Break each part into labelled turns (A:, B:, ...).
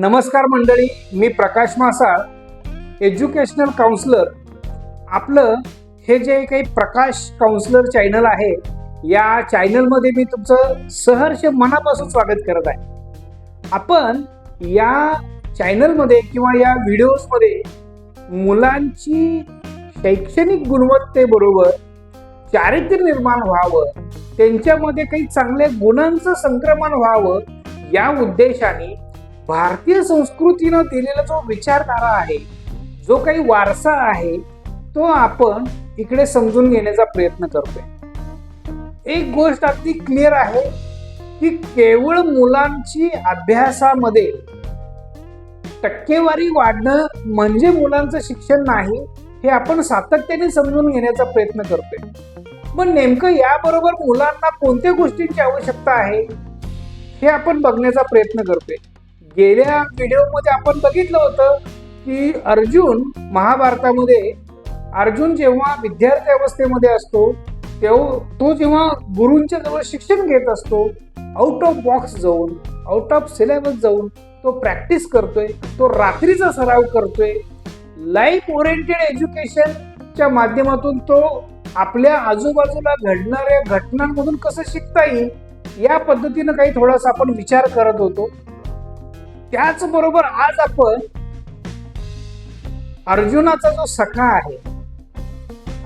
A: नमस्कार मंडळी मी प्रकाश मासाळ educational counsellor. आपलं हे जे काही प्रकाश काउन्सलर चॅनल आहे या चॅनलमध्ये मी तुमचं सहर्ष मनापासून स्वागत करत आहे. आपण या चॅनलमध्ये किंवा या व्हिडिओजमध्ये मुलांची शैक्षणिक गुणवत्तेबरोबर चारित्र्य निर्माण व्हावं त्यांच्यामध्ये काही चांगल्या गुणांचं संक्रमण व्हावं या उद्देशाने भारतीय संस्कृतीनं दिलेला जो विचारधारा आहे जो काही वारसा आहे तो आपण इकडे समजून घेण्याचा प्रयत्न करतोय. एक गोष्ट अगदी क्लिअर आहे की केवळ मुलांची अभ्यासामध्ये टक्केवारी वाढणं म्हणजे मुलांचं शिक्षण नाही हे आपण सातत्याने समजून घेण्याचा प्रयत्न करतोय. पण नेमकं याबरोबर मुलांना कोणत्या गोष्टींची आवश्यकता आहे हे आपण बघण्याचा प्रयत्न करतोय. गेल्या व्हिडिओमध्ये आपण बघितलं होतं की अर्जुन महाभारतामध्ये अर्जुन जेव्हा विद्यार्थी अवस्थेमध्ये असतो तेव्हा तो जेव्हा गुरूंच्या जवळ शिक्षण घेत असतो आउट ऑफ बॉक्स जाऊन आउट ऑफ सिलेबस जाऊन तो प्रॅक्टिस करतोय तो रात्रीचा सराव करतोय. लाईफ ओरिएंटेड एज्युकेशनच्या माध्यमातून तो आपल्या आजूबाजूला घडणाऱ्या घटनांमधून कसं शिकता येईल या पद्धतीनं काही थोडासा आपण विचार करत होतो. त्याचबरोबर आज आपण अर्जुनाचा जो सखा आहे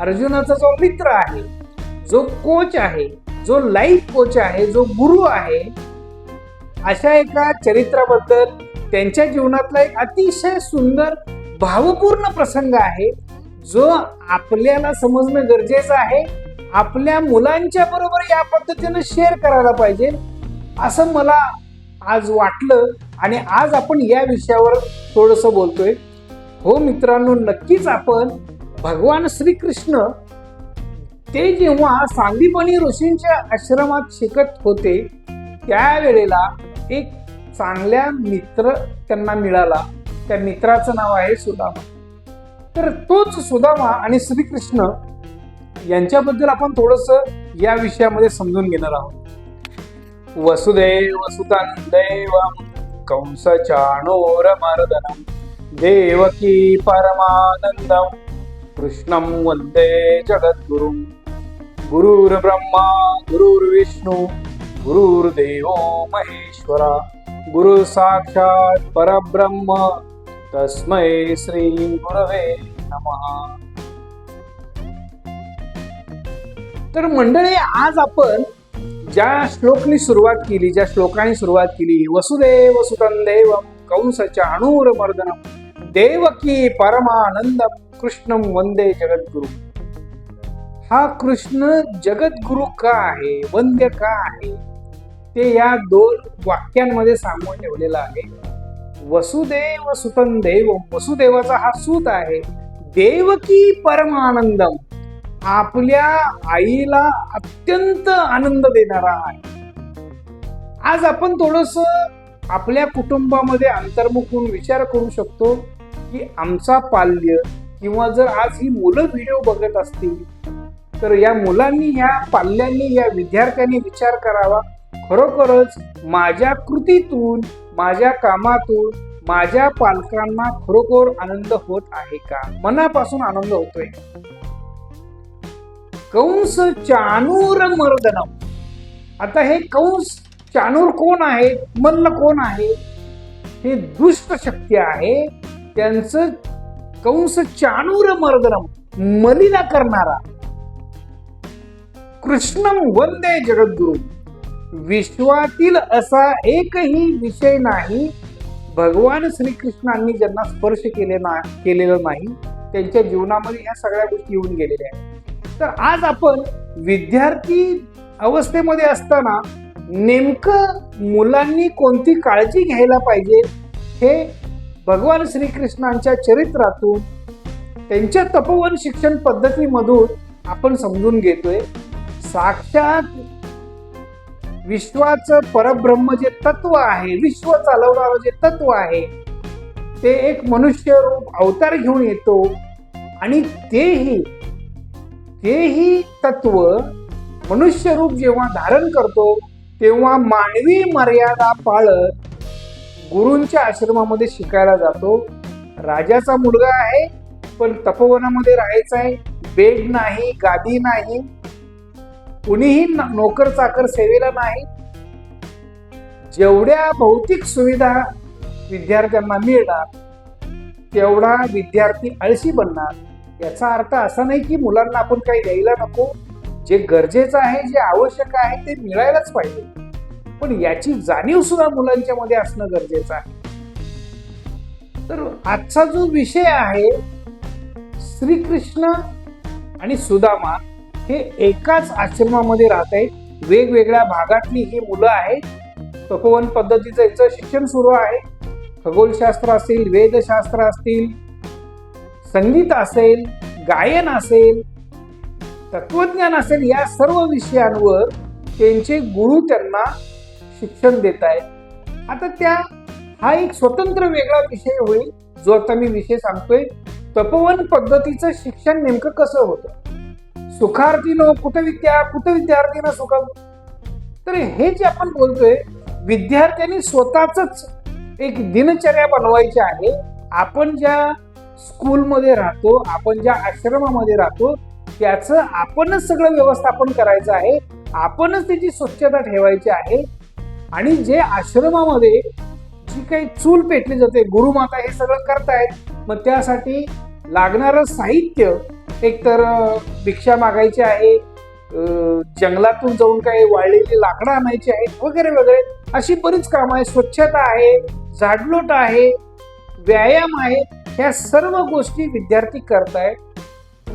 A: अर्जुनाचा जो मित्र आहे जो कोच आहे जो लाईफ कोच आहे जो गुरु आहे अशा एका चरित्राबद्दल त्यांच्या जीवनातला एक अतिशय सुंदर भावपूर्ण प्रसंग आहे जो आपल्याला समजणं गरजेचं आहे. आपल्या मुलांच्या बरोबर या पद्धतीनं शेअर करायला पाहिजे. असं मला आज वाटलं. आणि आज आपण या विषयावर थोडस बोलतोय. हो मित्रांनो नक्कीच आपण भगवान श्रीकृष्ण ते जेव्हा सांदीपणी ऋषींच्या आश्रमात शिकत होते त्यावेळेला एक चांगल्या मित्र त्यांना मिळाला. त्या मित्राचं नाव आहे सुदामा. तर तोच सुदामा आणि श्रीकृष्ण यांच्याबद्दल आपण थोडस या विषयामध्ये समजून घेणार आहोत. वसुदेव सुतं देवं कंसचाणूरमर्दनं देवकी परमानन्दं कृष्णं वन्दे जगद्गुरुं गुरुर्ब्रह्मा गुरुर्विष्णु गुरुर्देवो महेश्वरा। गुरुसाक्षात् परब्रह्म। तस्मै श्री गुरवे नमः। तर मंडळी आज आपण ज्या श्लोकनी सुरुवात केली ज्या श्लोकाने सुरुवात केली वसुदेव सुतंदेव कंसच्या अणूर मर्दनम देवकी परमानंद कृष्णम वंदे जगद्गुरु। हा कृष्ण जगद्गुरु का आहे वंद्य का आहे ते या दोन वाक्यांमध्ये सांगून ठेवलेलं आहे. वसुदेव सुतन देव वसुदेवाचा हा सूत आहे देवकी परमानंदम आपल्या आईला अत्यंत आनंद देणारा आहे. आज आपण थोडस आपल्या कुटुंबामध्ये अंतर्मुख होऊन विचार करू शकतो की आमचा पाल्य किंवा जर आज ही मुलं व्हिडिओ बघत असतील तर या मुलांनी या पाल्यांनी या विद्यार्थ्यांनी विचार करावा. खरोखरच माझ्या कृतीतून माझ्या कामातून माझ्या पालकांना खरोखर आनंद होत आहे का? मनापासून आनंद होतोय. कंस चानूर मर्दनम. आता हे कंस चानूर कोण आहे? मल्ल कोण आहे? हे दुष्ट शक्ती आहे. त्यांचं कंस चानूर मर्दनम मलिना करणारा. कृष्णम वंदे जगद्गुरु. विश्वातील असा एकही विषय नाही. भगवान श्रीकृष्णांनी ज्यांना स्पर्श केले ना केलेलं नाही त्यांच्या जीवनामध्ये ह्या सगळ्या गोष्टी येऊन गेलेल्या आहेत. तर आज आपण विद्यार्थी अवस्थेमध्ये असताना नेमकं मुलांनी कोणती काळजी घ्यायला पाहिजे हे भगवान श्रीकृष्णांच्या चरित्रातून त्यांच्या तपोवन शिक्षण पद्धतीमधून आपण समजून घेतोय. साक्षात विश्वाचं परब्रह्म जे तत्व आहे विश्व चालवणारं जे तत्व आहे ते एक मनुष्य रूप अवतार घेऊन येतो आणि तेही तेही तत्व मनुष्य रूप जेव्हा धारण करतो तेव्हा मानवी मर्यादा पाळत गुरूंच्या आश्रमामध्ये शिकायला जातो. राजाचा मुलगा आहे पण तपोवनामध्ये राहायचा आहे. बेड नाही गादी नाही. कुणीही न- नोकर चाकर सेवेला नाही. जेवढ्या भौतिक सुविधा विद्यार्थ्यांना मिळणार तेवढा विद्यार्थी आळशी बनणार. याचा अर्थ असा नाही की मुलांना आपण काही द्यायला नको. जे गरजेचं आहे जे आवश्यक आहे ते मिळायलाच पाहिजे. पण याची जाणीव सुद्धा मुलांच्या मध्ये असणं गरजेचं आहे. तर आजचा जो विषय आहे श्रीकृष्ण आणि सुदामा हे एकाच आश्रमामध्ये राहत आहेत. वेगवेगळ्या भागातली ही मुलं आहेत. तपोवन पद्धतीचं याचं शिक्षण सुरू आहे. खगोलशास्त्र असतील वेदशास्त्र असतील संगीत असेल गायन असेल तत्वज्ञान असेल या सर्व विषयांवर त्यांचे गुरु त्यांना शिक्षण देत आहेत. आता त्या हा एक स्वतंत्र वेगळा विषय होईल जो आता मी विषय सांगतोय. तपोवन पद्धतीचं शिक्षण नेमकं कसं होतं? सुखार्थीनं कुठं विद्या कुठं विद्यार्थीनं सुख? तर हे जे आपण बोलतोय विद्यार्थ्यांनी स्वतःच एक दिनचर्या बनवायची आहे. आपण ज्या स्कूलमध्ये राहतो आपण ज्या आश्रमामध्ये राहतो त्याचं आपणच सगळं व्यवस्थापन करायचं आहे आपणच त्याची स्वच्छता ठेवायची आहे. आणि जे आश्रमामध्ये जी काही चूल पेटली जाते गुरुमाता हे सगळं करतायत मग त्यासाठी लागणारं साहित्य एकतर भिक्षा मागायची आहे जंगलातून जाऊन काही वाळलेली लाकडं आणायची आहेत वगैरे वगैरे अशी बरीच कामं आहे स्वच्छता आहे झाडलोट आहे व्यायाम आहे ह्या सर्व गोष्टी विद्यार्थी करतायत.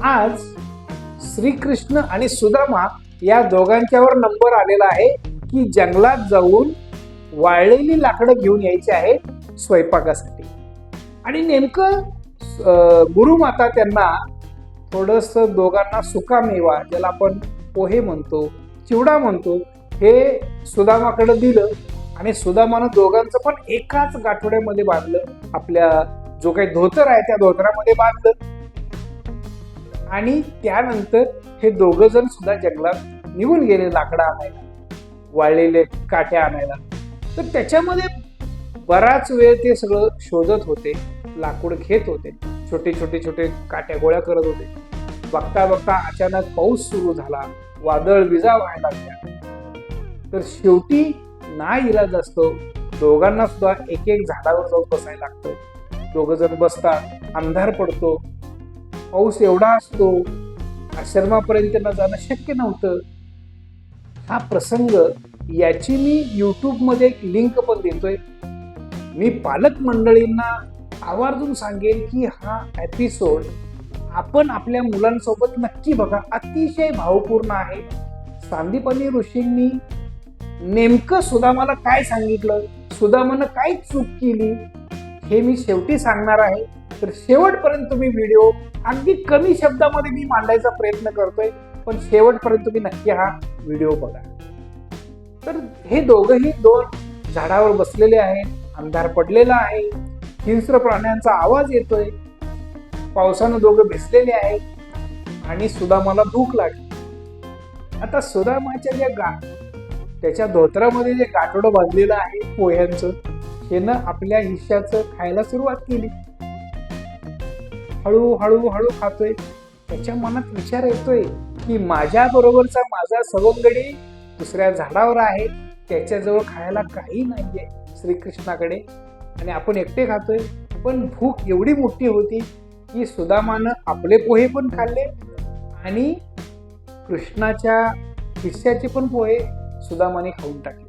A: आज श्रीकृष्ण आणि सुदामा या दोघांच्यावर नंबर आलेला आहे की जंगलात जाऊन वाळलेली लाकडं घेऊन यायची आहेत स्वयंपाकासाठी. आणि नेमकं गुरुमाता त्यांना थोडस दोघांना सुकामेवा ज्याला आपण पोहे म्हणतो चिवडा म्हणतो हे सुदामाकडे दिलं आणि सुदामानं दोघांचं पण एकाच गाठोड्यामध्ये बांधलं आपल्या जो काही धोतर आहे त्या धोतरामध्ये बांधलं. आणि त्यानंतर हे दोघ जण सुद्धा जंगलात निघून गेले लाकडं आणायला वाळलेले काटे आणायला. तर त्याच्यामध्ये बराच वेळ ते सगळं शोधत होते लाकूड घेत होते छोटे छोटे छोटे काट्या गोळ्या करत होते. बघता बघता अचानक पाऊस सुरू झाला वादळ विजा व्हायला लागल्या. तर शेवटी ना इलाज असतो दोघांना सुद्धा एक एक झाडावर जाऊन बसायला लागतं. दोघंजण बसतात अंधार पडतो. पाऊस एवढा असतो आश्रमापर्यंत न जाणं शक्य नव्हतं. हा प्रसंग याची मी यूट्यूबमध्ये एक लिंक पण देतोय. मी पालक मंडळींना आवर्जून सांगेन की हा एपिसोड आपण आपल्या मुलांसोबत नक्की बघा. अतिशय भावपूर्ण आहे. सांदीपनी ऋषींनी नेमकं सुदामाला काय सांगितलं? सुदामानं काय चूक केली? हे मी शेवटी सांगणार आहे. तर शेवटपर्यंत तुम्ही व्हिडिओ अगदी कमी शब्दामध्ये मी मांडायचा प्रयत्न करतोय पण शेवटपर्यंत तुम्ही नक्की हा व्हिडिओ बघा. तर हे दोघंही दोन झाडावर बसलेले आहेत अंधार पडलेला आहे हिंस्र प्राण्यांचा आवाज येतोय पावसानं दोघं भिजलेले आहेत आणि सुदामाला भूक लागली. आता सुदामाच्या ज्या गा त्याच्या धोत्रामध्ये जे गाठोडं बांधलेलं आहे पोह्यांचं त्यानं आपल्या हिश्श्याचं खायला सुरुवात केली. हळूहळू हळू हळू खातोय. त्याच्या मनात विचार येतोय की माझ्या बरोबरचा माझा सवंगडी दुसऱ्या झाडावर आहे. त्याच्याजवळ खायला काही नाहीये श्रीकृष्णाकडे. आणि आपण एकटे खातोय. पण भूक एवढी मोठी होती की सुदामानं आपले पोहे पण खाल्ले आणि कृष्णाच्या हिस्स्याचे पण पोहे सुदामाने खाऊन टाकले.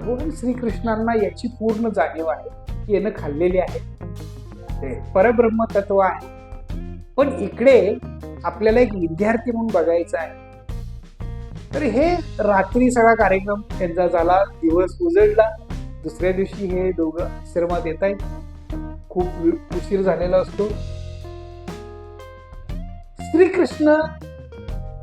A: भगवान श्रीकृष्णांना याची पूर्ण जाणीव आहे येणं खाल्लेली आहे. ते परब्रह्म तत्व आहे. पण इकडे आपल्याला एक विद्यार्थी म्हणून बघायचं आहे. तर हे रात्री सगळा कार्यक्रम त्यांचा झाला दिवस उजळला दुसऱ्या दिवशी हे दोघं आश्रमात येत आहेत. खूप उशीर झालेला असतो. श्रीकृष्ण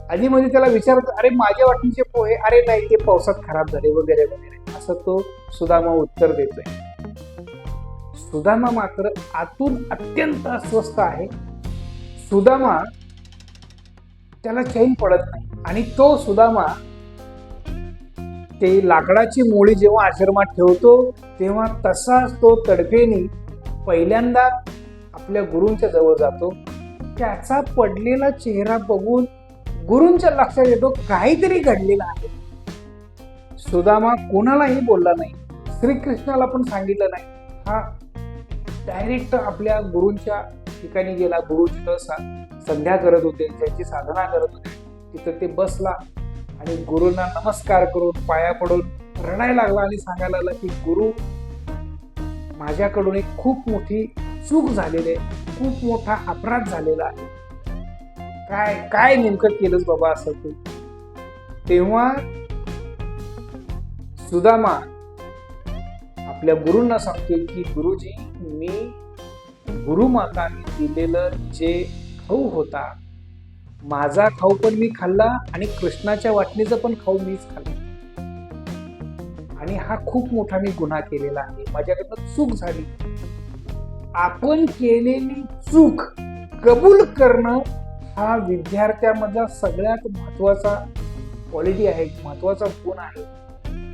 A: आधी मध्ये त्याला विचारत अरे माझ्या वाटणीचे पोहे अरे नाही ते पावसात खराब झाले वगैरे वगैरे. असं तो सुदामा उत्तर देतोय. सुदामा मात्र आतून अत्यंत अस्वस्थ आहे. सुदामा त्याला चैन पडत नाही आणि तो सुदामा ते लाकडाची मोळी जेव्हा आश्रमात ठेवतो तेव्हा तसाच तो तडफेने पहिल्यांदा आपल्या गुरूंच्या जवळ जातो. त्याचा पडलेला चेहरा बघून गुरूंच्या लक्षात येतो काहीतरी घडलेलं आहे. सुदामा कोणालाही बोलला नाही. श्रीकृष्णाला पण सांगितलं नाही. हा डायरेक्ट आपल्या गुरूंच्या ठिकाणी गेला. गुरु तिथं संध्या करत होते त्यांची साधना करत होते तिथं ते बसला आणि गुरुंना नमस्कार करून पाया पडून रडायला लागला आणि सांगायला लागला की गुरु माझ्याकडून एक खूप मोठी चूक झालेली आहे. खूप मोठा अपराध झालेला आहे. काय काय नेमकं केलंच बाबा असं तू? तेव्हा सुदामा आपल्या गुरुंना सांगतोय की गुरुजी मी गुरुमाताने दिलेलं जे खाऊ होता माझा खाऊ पण मी खाल्ला आणि कृष्णाच्या वाटणीचं पण खाऊ मीच खाल्ला. आणि हा खूप मोठा मी गुन्हा केलेला आहे. माझ्याकडनं चूक झाली. आपण केलेली चूक कबूल करणं हा विद्यार्थ्यामधला सगळ्यात महत्त्वाचा क्वालिटी आहे महत्त्वाचा गुण आहे.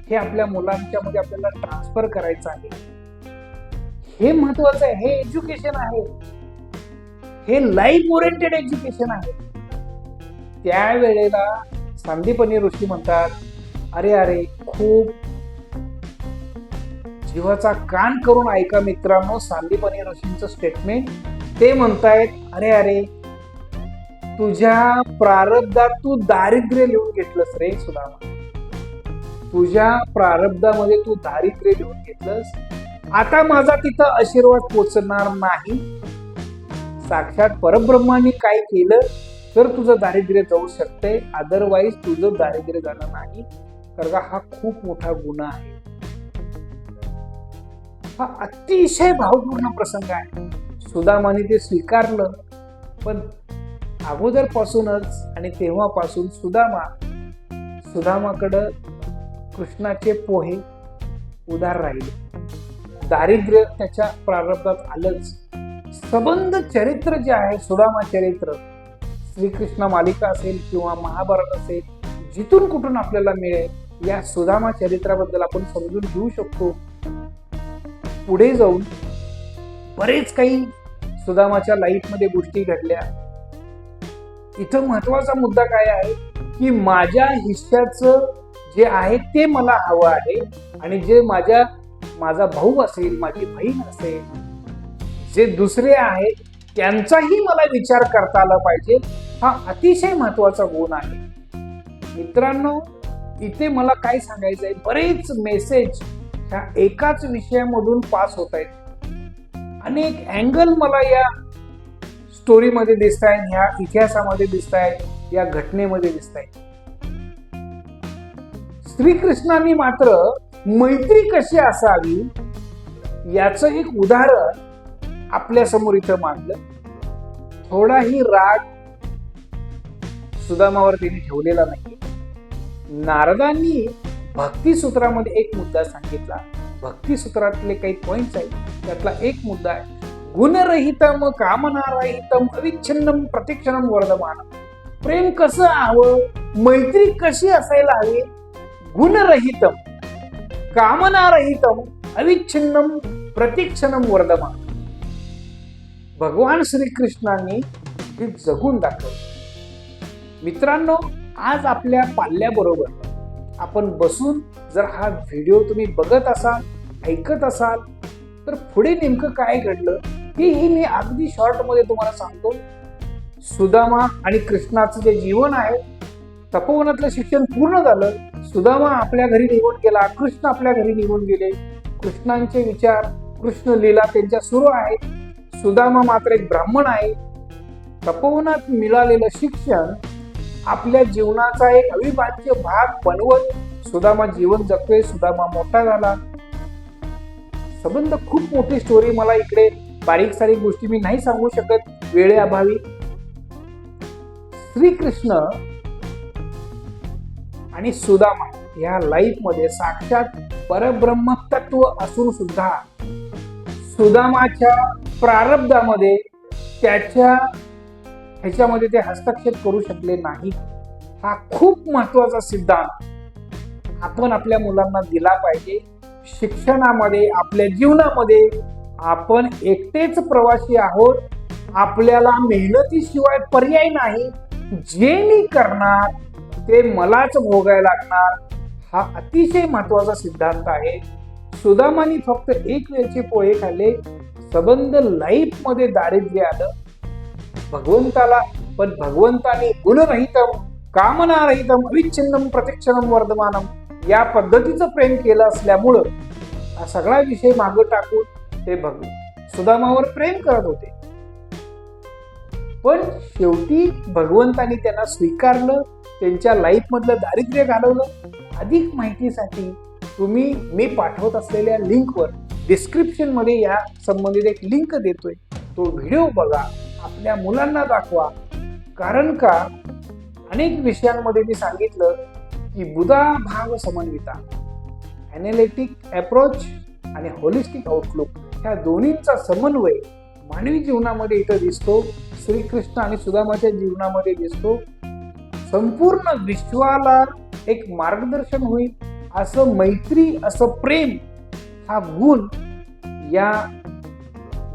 A: हे आपल्या मुलांच्या मध्ये आपल्याला ट्रान्सफर करायचं आहे. हे महत्वाचं आहे. हे एज्युकेशन आहे. हे लाईफ ओरिएंटेड एज्युकेशन आहे. त्यावेळेला संदीपनी ऋषी म्हणतात अरे अरे खूप जीवाचा कान करून ऐका मित्रांनो. सांदीपनी ऋषींचं स्टेटमेंट ते म्हणतायत अरे अरे तुझ्या प्रारब्धात तू दारिद्र्य लिहून घेतलंस रे सुदामा. तुझ्या प्रारब्धामध्ये तू दारिद्र्य लिहून घेतलंस. आता माझा तिथं आशीर्वाद पोचणार नाही. साक्षात परब्रह्माने काय केलं? तर तुझं दारिद्र्य जाऊ शकते अदरवाईज तुझं दारिद्र्य जाणार नाही. कारण का हा खूप मोठा गुन्हा आहे. हा अतिशय भावपूर्ण प्रसंग आहे. सुदामाने ते स्वीकारलं. पण अगोदरपासूनच आणि तेव्हापासून सुदामा सुदामाकडं कृष्णाचे पोहे उदार राहिले. दारिद्र्य त्याच्या प्रारब्धात आलंच. सबंध चरित्र जे आहे सुदामा चरित्र श्रीकृष्ण मालिका असेल किंवा महाभारत असेल जिथून कुठून आपल्याला मिळेल या सुदामा चरित्राबद्दल आपण समजून घेऊ शकतो. पुढे जाऊन बरेच काही सुदामाच्या लाईफमध्ये गोष्टी घडल्या. इथं महत्त्वाचा मुद्दा काय आहे की माझ्या हिश्श्याचं जे आहे ते मला हवं आहे. आणि जे माझ्या माझा भाऊ असेल माझी बहीण असेल जे दुसरे आहेत त्यांचाही मला विचार करता आला पाहिजे. हा अतिशय महत्त्वाचा गुण आहे. मित्रांनो इथे मला काय सांगायचं आहे बरेच मेसेज ह्या एकाच विषयामधून पास होत आहेत अनेक अँगल मला या स्टोरीमध्ये दिसत आहेत ह्या इतिहासामध्ये दिसत आहेत या घटनेमध्ये दिसत आहेत श्रीकृष्णांनी मात्र मैत्री कशी असावी याचं एक उदाहरण आपल्यासमोर इथं मांडलं. थोडाही राग सुदामावर तिने ठेवलेला नाही नारदांनी भक्ती सूत्रामध्ये एक मुद्दा सांगितला. भक्ती सूत्रातले काही पॉइंट्स आहेत. त्यातला एक मुद्दा आहे. गुणरहितम कामनारहितम अविच्छिन्नम प्रतिक्षणम वर्धमान. प्रेम कसं हवं मैत्री कशी असायला हवी? गुणरहितम कामनारहितम अविच्छिन्नम प्रतिक्षणम वर्धमान भगवान श्रीकृष्णांनी हे जगून दाखवलं मित्रांनो आज आपल्या पाल्याबरोबर आपण बसून जर हा व्हिडिओ तुम्ही बघत असाल ऐकत असाल तर पुढे नेमकं काय घडलं हेही मी अगदी शॉर्टमध्ये तुम्हाला सांगतो. सुदामा आणि कृष्णाचं जे जीवन आहे तपोवनातलं शिक्षण पूर्ण झालं सुदामा आपल्या घरी निघून गेला कृष्ण आपल्या घरी निघून गेले. कृष्णांचे विचार कृष्ण लीला त्यांच्या सुरू आहेत. सुदामा मात्र एक ब्राह्मण आहे. तपोवनात मिळालेलं शिक्षण आपल्या जीवनाचा एक अविभाज्य भाग बनवत सुदामा जीवन जगतोय. सुदामा मोठा झाला. संबंध खूप मोठी स्टोरी मला इकडे बारीक सारीक गोष्टी मी नाही सांगू शकत. वेळेअभावी. श्रीकृष्ण आणि सुदामा या लाईफमध्ये साक्षात परब्रह्म तत्व असून सुद्धा सुदामाच्या प्रारब्धामध्ये त्याच्या ह्याच्यामध्ये ते हस्तक्षेप करू शकले नाही. हा खूप महत्त्वाचा सिद्धांत आपण आपल्या मुलांना दिला पाहिजे. शिक्षणामध्ये आपल्या जीवनामध्ये आपण एकटेच प्रवासी आहोत. आपल्याला मेहनतीशिवाय पर्याय नाही. जे मी करणार ते मलाच भोगायला लागणार हा अतिशय महत्त्वाचा सिद्धांत आहे. सुदामानी फक्त एक वेळचे पोहे खाल्ले सबंध लाईफमध्ये दारिद्र्य आलं. भगवंताला पण भगवंताने गुणरहितम कामनारहितम अविच्छिन्नम प्रतिक्षणम वर्धमानम या पद्धतीचं प्रेम केलं असल्यामुळं हा सगळा विषय मागं टाकून ते भग सुदामावर प्रेम करत होते. पण शेवटी भगवंतानी त्यांना स्वीकारलं त्यांच्या लाईफमधलं दारिद्र्य घालवलं. अधिक माहितीसाठी तुम्ही मी पाठवत असलेल्या लिंकवर डिस्क्रिप्शनमध्ये या संबंधित एक लिंक देतोय. तो व्हिडिओ बघा आपल्या मुलांना दाखवा. कारण का? अनेक विषयांमध्ये मी सांगितलं की बुधा भाव समन्विता. ॲनालिटिक अप्रोच आणि होलिस्टिक आउटलुक ह्या दोन्हींचा समन्वय मानवी जीवनामध्ये इथं दिसतो. श्रीकृष्ण आणि सुदामाच्या जीवनामध्ये दिसतो. संपूर्ण विश्वाला एक मार्गदर्शन होईल. असं मैत्री असं प्रेम हा गुण या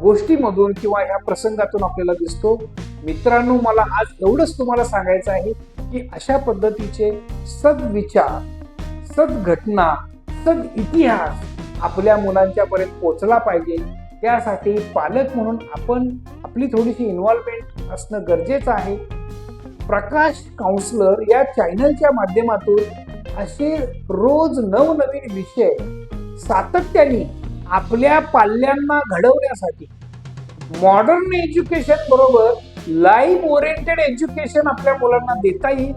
A: गोष्टीमधून किंवा या प्रसंगातून आपल्याला दिसतो. मित्रांनो मला आज एवढंच तुम्हाला सांगायचं आहे की अशा पद्धतीचे सद्विचार सद्घटना सद इतिहास आपल्या मुलांच्या पर्यंत पोचला पाहिजे. त्यासाठी पालक म्हणून आपण आपली थोडीशी इन्व्हॉल्वमेंट असणं गरजेचं आहे. प्रकाश काउन्सलर या चॅनलच्या माध्यमातून असे रोज नवनवीन विषय सातत्याने आपल्या पाल्यांना घडवण्यासाठी मॉडर्न एज्युकेशन बरोबर लाईफ ओरिएंटेड एज्युकेशन आपल्या मुलांना देता येईल.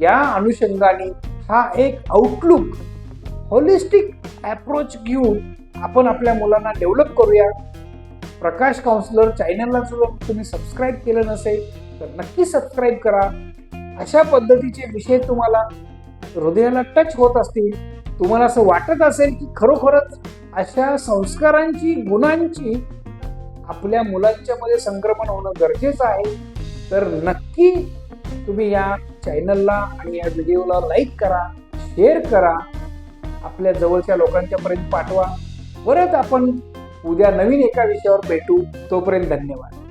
A: या अनुषंगाने हा एक आउटलुक होलिस्टिक अप्रोच घेऊन आपण आपल्या मुलांना डेव्हलप करूया. प्रकाश काउन्सिलर चॅनलला जर तुम्ही सबस्क्राईब केलं नसेल तर नक्की सबस्क्राईब करा. अशा पद्धतीचे विषय तुम्हाला हृदयाला टच होत असतील तुम्हाला असं वाटत असेल की खरोखरच अशा संस्कारांची गुणांची आपल्या मुलांच्या मध्ये संक्रमण होणं गरजेचं आहे तर नक्की तुम्ही या चॅनलला आणि या व्हिडिओला लाईक करा शेअर करा आपल्या जवळच्या लोकांच्या पर्यंत पाठवा. परत आपण उद्या नवीन एका विषयावर भेटू. तोपर्यंत धन्यवाद.